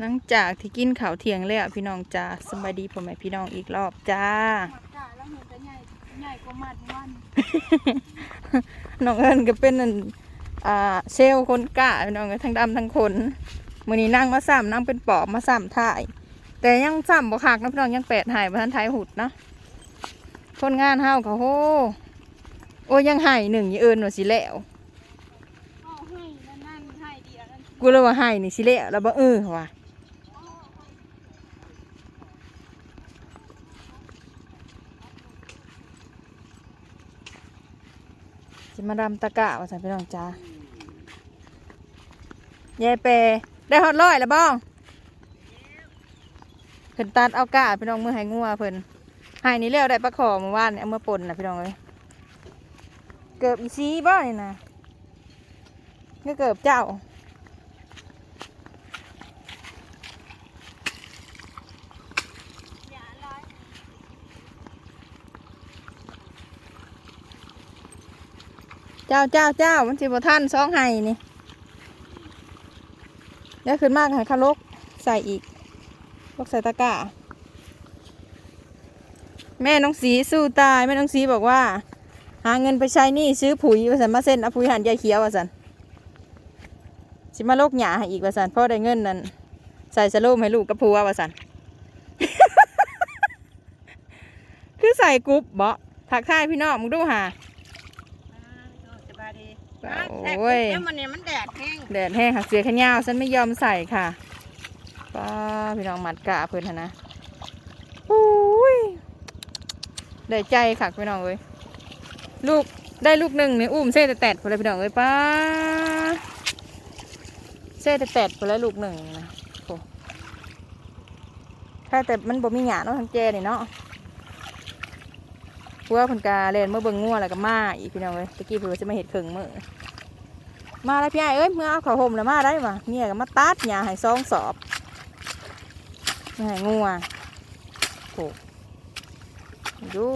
หลังจากที่กินข้าวเที่ยงแล้วพี่น้องจ้าสบายดีพ่อแม่พี่น้องอีกรอบจ้าหมักกะแล้วเห็นแต่ใหญ่ใหญ่กว่าหมัดวันน้องเอิญก็เป็นอันอ่าเซลลคนกะพี่น้องก็ทั้งดำทั้งคนมื้อนี้นั่งมาซ้ำนั่งเป็นปอบมาซ้ำถ่าย แต่ยังซ้ำบ่คักนะพี่น้องยังแปดหายบ่ทันทายหุดเนาะคนงานเฮาก็โหโอ้ยยังใหายหนึ่งอย่าเอิญว่าสิแล้วเอาให้นั่นนั่นให้เดียวนั่นกูเลยว่าใหายนี่สิแล้วแล้วบ่เออว่ะ สิมาดำตะกะว่าสันพี่น้องจ้ายายเปได้ฮอดร้อยแล้วบ้องเพิ่นตัดเอากะพี่น้องมือให้งัวเพิ่นให้นี่แล้วได้ปลาขอเมื่อวานนี่เอามาป่นน่ะพี่น้องเลยเกือบอีซีบ่นี่นะก็เกือบเจ้า เจ้าเจ้าเจ้ามันสิบท่านสองไห้นี่เดี๋ยวขึ้นมากให้คาลกใส่อีกลกใส่ตะกร้าแม่น้องสีสู้ตายแม่น้องสีบอกว่า หาเงินไปใช้นี่ซื้อปุ๋ยว่าสันมาเส้นเอาปุ๋ยหันยายเขียวว่าสันสิมาลกหยาให้อีกว่าสันพราะได้เงินนั้นใส่สโลมให้ลูกกับผัวว่าสันคือใส่กรุ๊ปเบาะถักทายพี่น้องมึงดูหาายดีโอ้ยแล้วมันเนี่ยมันแดดแห้งแดดแห้งหักเสียขนยาวฉันไม่ยอมใส่ค่ะป้าพี่น้องมัดกะเพิ่นหั่นนะอุ้ยได้ใจค่ะพี่น้องเอ้ยลูกได้ลูกหนึ่งเนี่ยอุ้มเส้แต่แตดพอเลยพี่น้องเอ้ยป้าเส้แต่แตดพอแล้วลูกหนึ่งนะโอ้ถ้าแต่มันบ่มีหยาเนาะทางแจนี่เนาะเพราะว่าเพิ่นกาเล่นเมื่อเบิ่งงัวแล้วก็มาอีกพี่น้องเอ้ยตะกี้เพิ่นว่าจะมาเห็ดเข่งมือมาแล้วพี่ไอ้เอ้ยเมื่อเอาข้าวห่มแล้วมาได้มาเมียก็มาตัดหญ้าให้ซองสอบนี่ให้งัวโถูกดู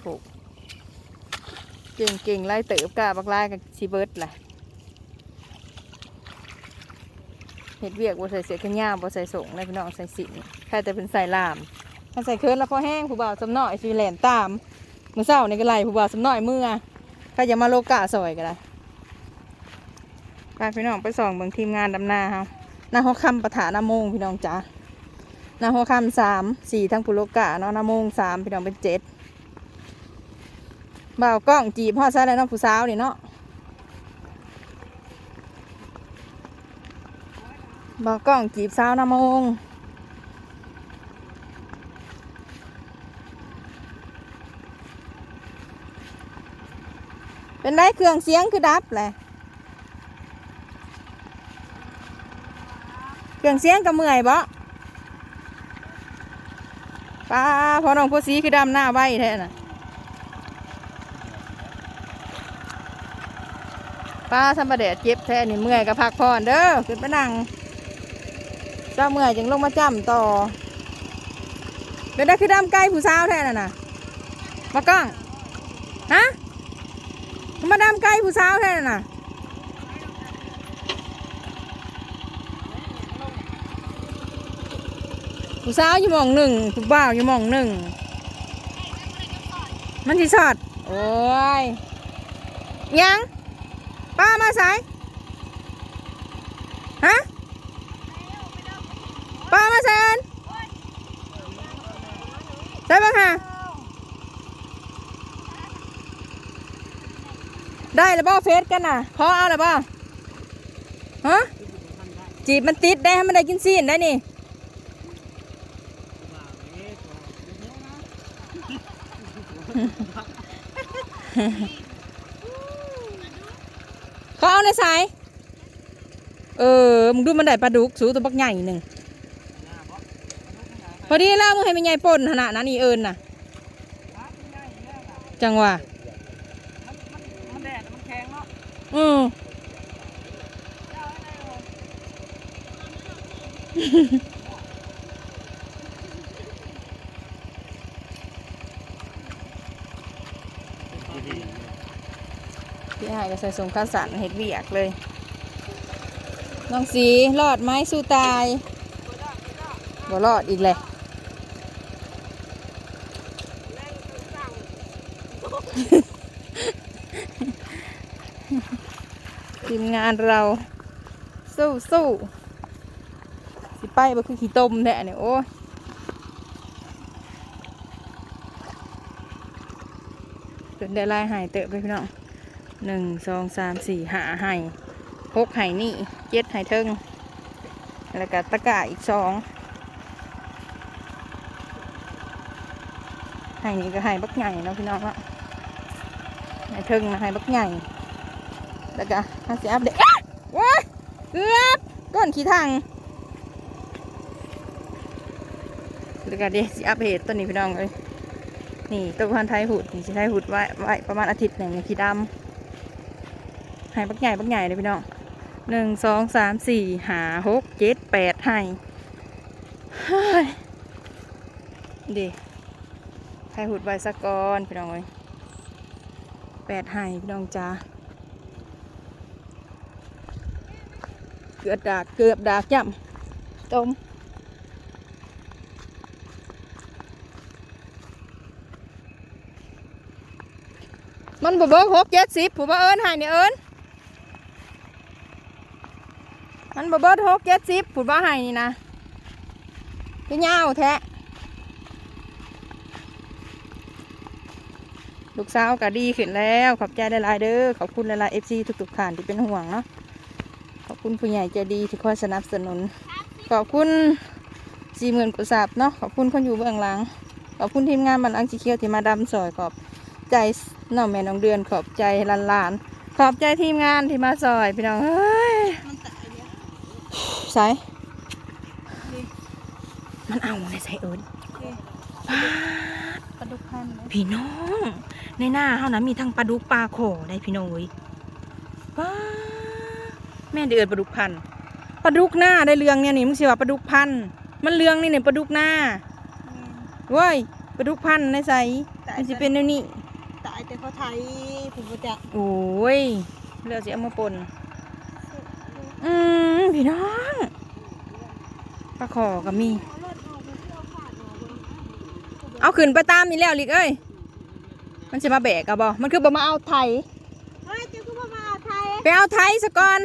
โถูกเก่งเก่งๆไล่เติบกาบักไล่กับชีเบิร์ดแหละเห็ดเวียกบ่ใส่เสื้อแขนยาวบ่ใส่สงเลยพี่น้องใส่สินใครแต่เป็นใส่ลาม ถ้าใส่เคิร์นแล้วพอแห้งผู้บ่าวสำน้อยสีแหลนตามมือเศร้าในี่ก็ไล่ผู้บ่าวสำน้อยเมืออถ้าอย่ามาโลกะสวยก็ได้ไปพี่น้องไปส่องเบิ่งทีมงานดำนาเฮาหน้าหัวคำปะถานาโมงพี่น้องจ้าหน้าหัวคำสามสี่ทั้งปุโลกะเนาะนาโมงสามพี่น้องเป็นเจ็ดบ่าวกล้องจีบพ่อใส่แล้วเน้องผู้สาวนี่เนาะบ่าวกล้องจีบสาวนาโมง เป็นไรเครื่องเสียงคือดับแหละเครื่องเสียงก็เมื่อยบ่ป้าพอน้องผู้สีคือดำหน้าไว้แท้น่ะป้าทำประเดดเจ็บแท้นี่เมื่อยก็พักผ่อนเด้อขึ้นไปนั่งเจ้าเมื่อยจึงลงมาจ้ำต่อเป็นได้คือดำใกล้ผู้สาวแท้น่ะนะมากล้องฮะ มาดามไก่ผู้สาวแท้น่ะผู้สาวอยู่มองหนึ่งผู้บ่าวอยู่มองหนึ่งมันที่สอดโอ้ยยังป้ามาสายฮะป้ามาแซนใช่ปะค่ะ ได้แล้วบ่เฟซกันน่ะพอเอาแล้วบ่ฮะจีบมันติดได้ให้มันได้กินซีนได้นี่เขาเอาในสายเออมึงดูมันได้ปลาดุกสูตัวบักใหญ่หนึ่งพอดีแล้วมึงให้มันใหญ่ป่นขนาดนั้นอีเอิญน่ะ จังหวะ มันแดดมันแข็งเนาะ อืมพี่หายก็ใส่สงข้าวสารเห็ดเบียกเลย น้องสีรอดไหมสู้ตายบ่รอดอีกเลย ทีมงานเรา สู้สู้สิไปบ่คือขี้ต้มแท้เนี่ยโอ้ยเดินได้ลายหายเตอะไปพี่น้องหนึ่งสองสามสี่หาหายหกหายนี่เจ็ดหายเทิงแล้วก็ตะกร้าอีกสองหายนี่ก็หายบักใหญ่เนาะพี่น้องเนาะหายเทิงนะหายบักใหญ่ แล้วก็ห้าสิอัพเดตว้าเกือบก้นขี้ทางแล้วก็เดี๋ยวสิอัพเหตุตัวนี้พี่น้องเลยนี่ตัวพันธุ์ไทยหุดนี่สิไทยหุดไว้ไว้ประมาณอาทิตย์หนึ่งขี้ดำให้บักใหญ่บักใหญ่เลยพี่น้องหนึ่งสองสามสี่หาหกเจ็ดแปดให้เฮ้ยเดี๋ยวไทยหุดไว้สักก้อนพี่น้องเลยแปดให้พี่น้องจ้า กือบดากเกือบดากย่ำต้มมันบ่เบิกหกเจ็ดสิบผู้บ่เอิญหายเนี่ยเอิญมันบ่เบิกหกเจ็ดสิบผู้บ่หายนี่นะคือยาแท้ลูกสาวก็ดีขึ้นแล้ว ขอบใจหลายๆเด้อขอบคุณหลายๆเอฟซีทุกๆท่านที่เป็นห่วงเนาะ คุณผู้ใหญ่ใจดีที่คอยสนับสนุน ขอบคุณสี่หมื่นกุศลเนาะขอบคุณคนอยู่เบื้องหลัง ขอบคุณทีมงานบันอังจีเคียวที่มาดำสอยขอบใจน้องแม่น้องเดือนขอบใจหลานๆขอบใจทีมงานที่มาซอยพี่น้องเฮ้ยมันตายเนี่ยใส่มันเอาในใส่เอิญปลาดุกพันธุ์พี่น้อง ในหน้าเขานะมีทั้งปลาดุกปลาโขได้พี่น้องเว้ยว้า แม่เดือดปลาดุกพันธุ์ปลาดุกหน้าได้เรืองเนี่ยนี่มึงสิว่าปลาดุกพันธุ์มันเรืองนี่เนี่ยปลาดุกหน้าเว้ยปลาดุกพันธุ์ในใสมันสิเป็นแนวนี้ตายแต่เขาไทยผมก็จะโอ้ยเลือดสิเอามาปนอืมพี่น้องปลาขอก็มี เอารถออกมาเที่ยวขาดออกเลยเอาขึ้นไปตามนี่แล้วลิกเอ้ยมันจะมาแบกอะบอมันคือบ่มาเอาไทยเฮ้ยเจ้าก็มามาเอาไทยไปเอาไทยซะก่อน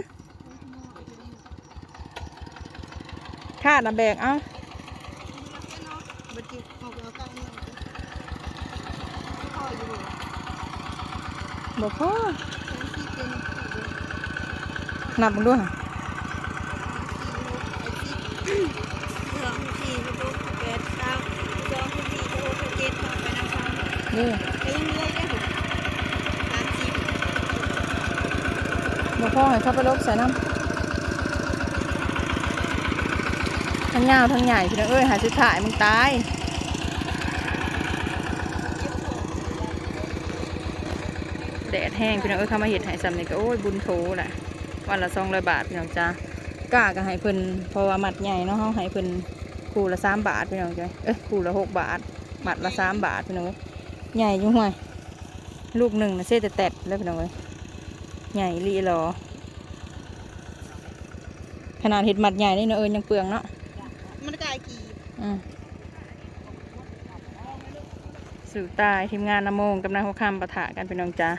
ข้าดนะแบกเอาบัดจิตออกแล้วก็เนี่ยพ่ออยู่เลยบ่พอที่เป็นนับมึงด้วยเรื่องที่ลูกแปดเก้าสองที่สี่หกเจ็ดไปน้ำฟังนี่ไปยังเรื่อยได้หกสามสิบบ่พอให้เข้าไปลบใส่น้ำ ทั้งยาวทั้งใหญ่พี่น้องเอ้ยหาสุดท้ายมึงตายแดดแห้งพี่น้องเอ้ยเข้ามาเห็ดหายซ้ำนี่ก็โอ้ยบุญโถแหละวันละสองร้อยบาทพี่น้องจ้ากล้าก็ให้เพิ่นเพราะว่ามัดใหญ่เนาะเฮาให้เพิ่นคู่ละสามบาทพี่น้องจ้ะเอ้ยคู่ละหกบาทมัดละสามบาทพี่น้องใหญ่ยุ่ห่วยลูกหนึ่งนะเส้แต่แตดแล้วพี่น้องเอ้ยใหญ่ลีหรอขนาดเห็ดมัดใหญ่นี่เนาะเอิญยังเปลืองเนาะ มันกลายกี่ อืม สู่ตายทีมงานนำโมงกำลังหัวคำปะทะกันพี่น้องจ้า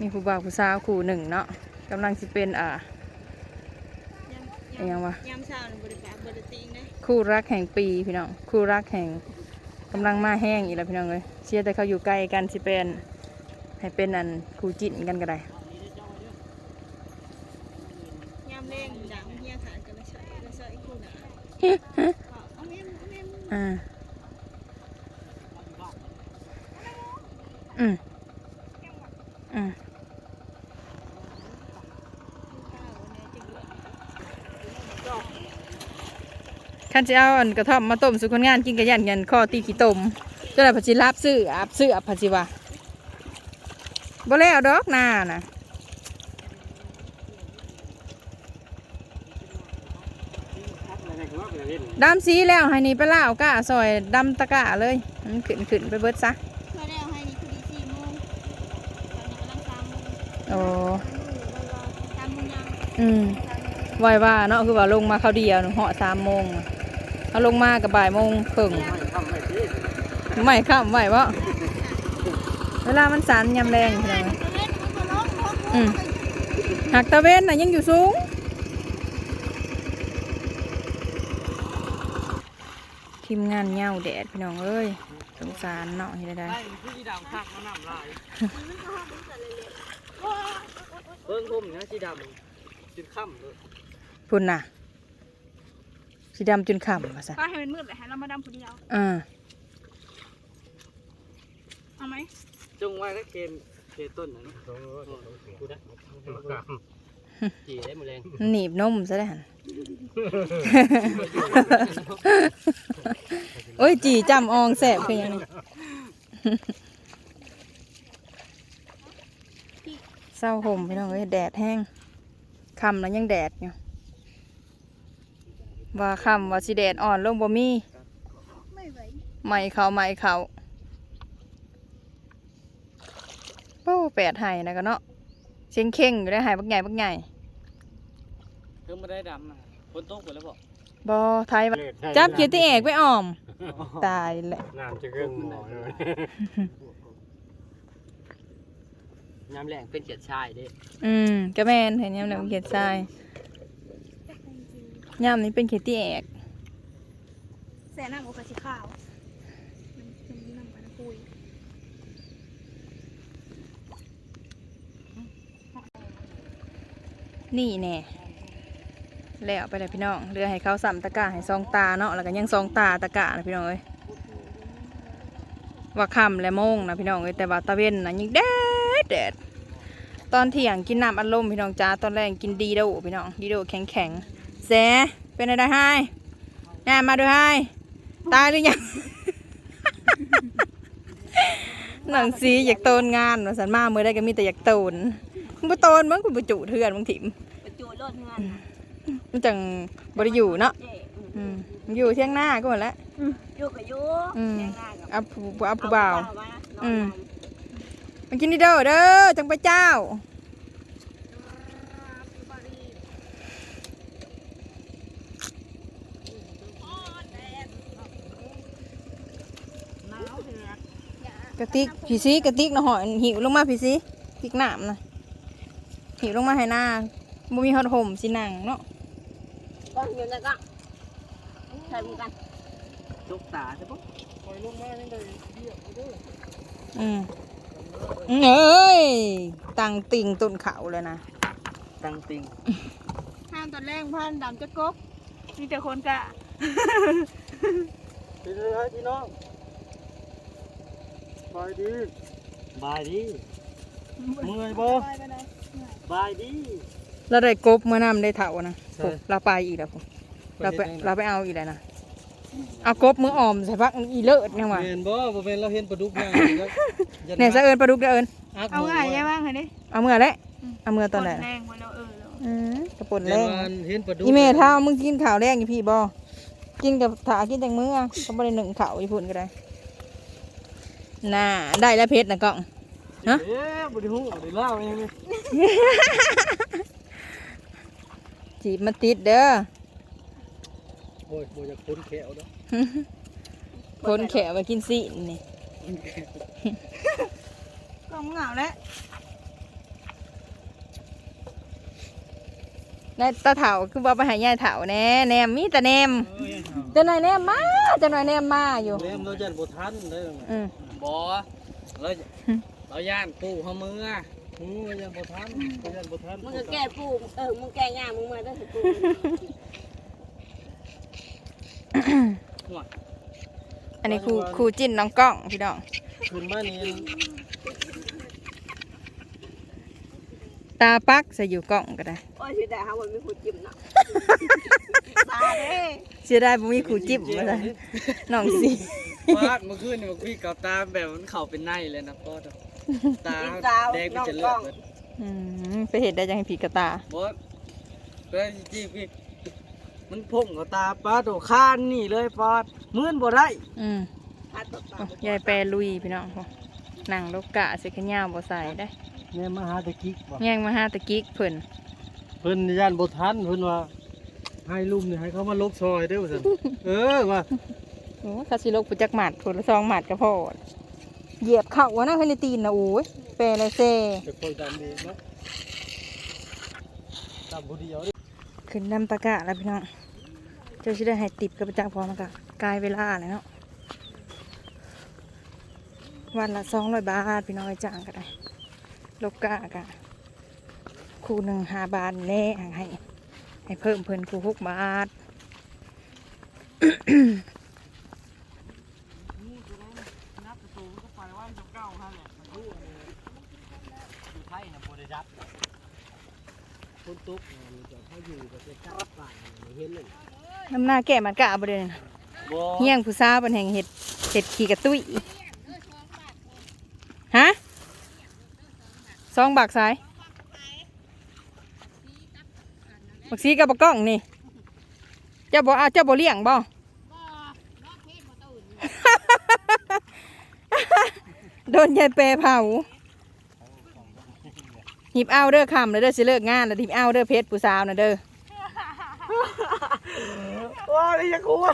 มีผู้บ่าวผู้สาวคู่หนึ่งเนาะกำลังสิเป็นอ่าอิหยังวะยามเช้านี่บริการบริติงได้คู่รักแห่งปีพี่น้องคู่รักแห่งกำลังมาแห้งอีกแล้วพี่น้องเลยเชื่อแต่เขาอยู่ใกล้กันสิเป็นให้เป็นอันคู่จิ้นกันก็ได้ ยามเร่งดังเฮียขาดกันละเฉยละเฉยคู่หนาเอาเมมเอ่า อืมอืมข้าวเนี่ยจะเลือดขันจะเอาอันกระท่อมมาต้มสุคนงานกินกระยันเงินข้อตีขี้ต้มจะได้ผัดชิลาบซื้ออาบซื้ออาบผัดชิวะบ่แล้วดอกหน้าน่ะ ดำสีแล้วให้นี่ไปล่าวก้าซอยดำตะกร้าเลยมันขึ้นขึ้นไปเบิดซะเพื่อได้เอาให้นี่พอดีสี่โมงตอนนี้กำลังสามโมงโอ้สามโมงยังอืมสามโมงไว้ว่าเนาะคือว่าลงมาเขาวเดียวเหาะสามโมงเขาลงมากับบ่ายโมงครึ่งไม่ทำไม่ดีไม่ข้ามไหววะเวลามันสันยำแรงใช่ไหมอืมหักตะเวนน่ะยังอยู่สูง ทีมงานเหย้าแดดพี่น้องเอ้ยสงสารเนาะเฮ็ดได้ไอ้ผู้สีดำคักมันน้ำลายเบิ้งผมนะสีดำจุดค่ำเลยพุ่นน่ะสีดำจนขำว่าซะป้าให้มันมืดเลยให้เรามาดำคนเดียวอ่าเอาไหมจงไว้ก็เคนเคต้นนะนี่กูได้ จีได้หมดแรงหนีบนมซะได้หันโอ้ยจีจำอองแสบคือยังนี่เศร้าห่มพี่น้องเอ้ยแดดแห้งคำแล้วยังแดดอยู่ว่าคำว่าสิแดดอ่อนลงบ่มีไม่ไม่เขาไม่เขาโอ้แปดไห้นะก็เนาะ เชียงเข่งอยู่ได้ไห้บักใหญ่บักใหญ่เพิ่งมาได้ดำนะฝนตกหมดแล้วบอกบอไทยว่าจับเกียรติเอกไปอ้อม ตายแหละน้ำจะเกินหมอเลยน้ำแรงเป็นเกียรติชายเด้อืมกระแมนเห็นยังเดี๋ยวเขียนทรายย่ามนี้เป็นเขียติเอก แสน้ำโอกาสีขาวมันมันน้ำมันปุย นี่แน่แล้วไปเลยพี่น้องเรือให้เขาสัมตะกร้าให้ซองตาเนาะแล้วก็ยังซองตาตะกานะพี่น้องเอ้ยว่าคำและโมงนะพี่น้องเอ้ยแต่ว่าตะเวนนะยิ่งแดดแดดตอนเที่ยงกินน้ำอัดลมพี่น้องจ้าตอนแรกกินดีโดพี่น้องดีโดแข็งแข็งๆแสเป็นอะไรให้แน่มาดูให้ตายหรือยังหนังสีอยากโตนงานสันมาเมื่อได้ก็มีแต่อยากโตน มึงไปโตนมึงกูไปจุเถื่อนมึงถิ่มประจูรถเงินมันจังบริอยู่เนาะเจ๊อืมอยู่เที่ยงหน้าก็หมดแล้ว อยู่กับยูอืม แย่งหน้ากับเอาผู้เอาผู้บ่าวมาอืมมันกินนี่เด้อเด้อจังไปเจ้าหนาวเดือดกระติกผีซีกระติกนะหอยหิวลงมาผีซีติกน้ำนะ หิวลงมาให้หน้าบ่มีฮอดห่มสิหนังเนาะก็อยู่นั่นก็ใช่เหมือนกันจุกตาใช่ปะปล่อยลงมายังได้เบี้ยไปด้วยอืมเอ้ยตังติ่งต้นเขาเลยนะตังติงห้ามตอนแรกพันดำจะกบมีแต่คนกะเป็นไรพี่น้องบายดีบายดีเมื่อยบ่ไปไปไหน บายดีเราได้กบเมื่อนำได้เถานะใช่ปุ๊บเราไปอีกแล้วปุ๊บเราไปเราไปเอาอีกแล้วนะเอากบมืออ่อมใส่พักอีเลิศเนี่ยว่ะเห็นบ่บ่เป็นเราเห็นปลาดุกย่างครับเนี่ยสะเอิญปลาดุกเด้อเอิญเอาง่ายใช่บ้างเหรอนี่เอาเมื่อแล้วเอาเมื่อตอนไหนแรงวันเราเออแล้วอืมกระปนเห็แรนงว่าเห็นปลาดุกอีเมทเท่ามึงกินข้าวแรงอยู่พี่บอกินกับถากินแต่มื้อเขาบ่ได้หนึ่งข้าวอีพุ่นก็ได้น่าได้แล้วเพชรนะกล้อง ฮะเอ๊ะบ่ได้ฮู้บ่ได้เล่าเองนี่จีบมาติดเด้อโอ้ยบ่อยากพ้นแขวเด้อคนแขวมากินสินี่ก็เหงาแล้วได้ตาเถาคือว่าไปหายายเถาแน่แนมมีแต่แนมเอ้ยจะหน่อยแนมมาจะหน่อยแนมมาอยู่ เล่มเราจันบ่ทันเด้ออืมบ่เรา เราย่านปู่เฮามืออือยันบ่ทันเรายันบ่ทันมึงก็แก้ปูเออมึงแก้ยากมึงมาได้สิปูอันนี้ครูครูจิ้นน้องกล้องพี่น้องขึ้นมานี่ตาปักใส่อยู่กล้องก็ได้โอ้ยสิได้หาว่ามีผู้จิ้มเนาะตาเด้เสียดายบ่มีครูจิ้มมาเลยน้องสิฟาดเมื่อคืนนี่บอกพี่กับตาแบบมันเข้าเป็นในเลยนะพ่อ ตากินสาวแดงเป็นน้องจะกเลืล้ออดงเบิดอืมไปเห็นได้ยังผีกระตาบอสเพื่อนจีบพี่มันพุ่งกับตาป้าโดข้านนี่เลยปอดมื่นบ่ได้อืมหาตบตาโอ้ยายแปรลุยพี่น้องพอหนังลูกกะใส่ขะยาวบ่ใส่ได้เนี่ยมาหาตะกิกบ่แย่งมาหาตะกิกเพิ่นเพิ่นย่านบ่ทันเพิ่นว่าให้ลุมนี่ให้เขามาลกซอยเด้อว่าซั่นเออว่าโอ้คาสิโลกปุจักหมัดผลละซองหมัดกระพอด เหยียบเข่าวะนะเฮ้ยในตีนนะโอ้ยเปรเลยเซจะคอยดำเองเนาะดำผู้เดียวขึ้นดำตะกะแล้วพี่น้อง เจ้าชิได้ให้ติบกับประจักษ์พอมากะกลายเวลาเลยเนาะวันละสองร้อยบาท พี่น้องไอ้จ้างก็ได้โลกกะกะคูหนึ่งหาบาทแน่ให้ ให้เพิ่มเพิ่นคูหกบาท นับประตูมันก็ไปว่ามันเก่าฮะเนี่ยมันรู้อันนี้อยู่ไทยนะบ่ได้ รับคนตกเนี่ยมันจะเขาอยู่กับเจ้าป่าเนี่ยเห็นเลยน้ำหน้าแก่มันกะบ่เด้นะบ่เฮี้ยงผู้สาวเป็นแห่งเห็ดเห็ดขี่กระตุ้ยฮะสองบากสายบักซีกับบักกล้องนี่ เจ้าบ่เอาเจ้าบ่เลี้ยงบ่โดนยายเปรเผา หิบเอาเด้อคำเลยเด้อสิเลิกงานแล้วหิบเอาเด้อเพชรผู้สาวนะเด้อว้านี่ยังกลัว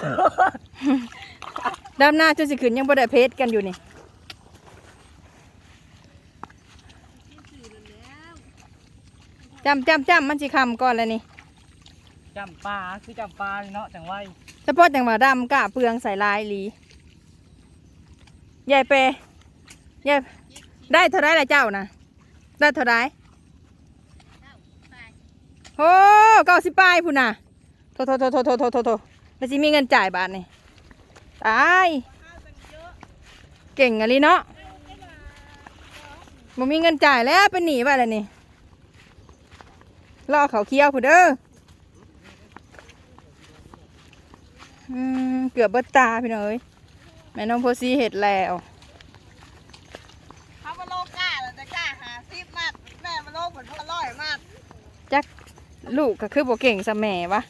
ดำหน้าจนสิขึ้นยังบ่ได้เพชรกันอยู่นี่จำจำจำมันสิคำก่อนแล้วนี่จำปลาคือจำปลาเนาะจังไว้เฉพาะจังหวะดำกะเปลืองใส่ลายอีหลียายเปยายได้เท่าไรละเจ้านะได้เท่าไร โอ้เก้าสิบปลายพุ่นน่ะโทโทโทโทโทโทโทโทแล้วสิมีเงินจ่ายบาทนี่ตายเก่งอะลีเนาะบ่มีเงินจ่ายแล้วเป็นหนีไปเลยนี่รอเขาเคี้ยวพุ่นเด้อเกือบเบิดตาพี่น้อยแม่น้องโพสีเห็ดแล้ว เขามาโลกล้าแล้วจะกล้าหาซิบมัดแม่มาโลกเหมือนพ่อร้อยมัด จัก ลูกก็คือบ่เก่งสแม่วะ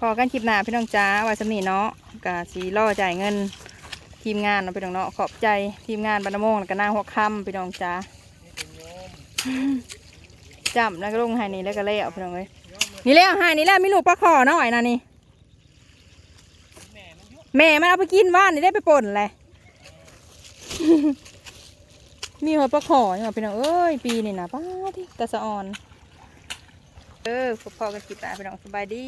พอกันคลิปหน้าพี่น้องจ้าว่าสำนีเนาะกะสีล่อจ่ายเงิน ทีมงานเนาะพี่น้องเนาะขอบใจทีมงานบรรณมงแล้วก็นางหัวค่ำพี่น้องจ้าจำแล้วก็ลงให้นี่แล้วก็เล่เอาพี่น้องเอ้ยนี่แล้วให้นี่แล้วมีลูกปลาขอหน่อยนะนี่แม่มันเอาไปกินว่านนี่ได้ไปป่นเลย มีหัวปลาขอเนี่ยพี่น้องเอ้ยปีนี่นะป้าที่ตาสะออน เออพอกันกี่ปหน้าพี่น้องสบายดี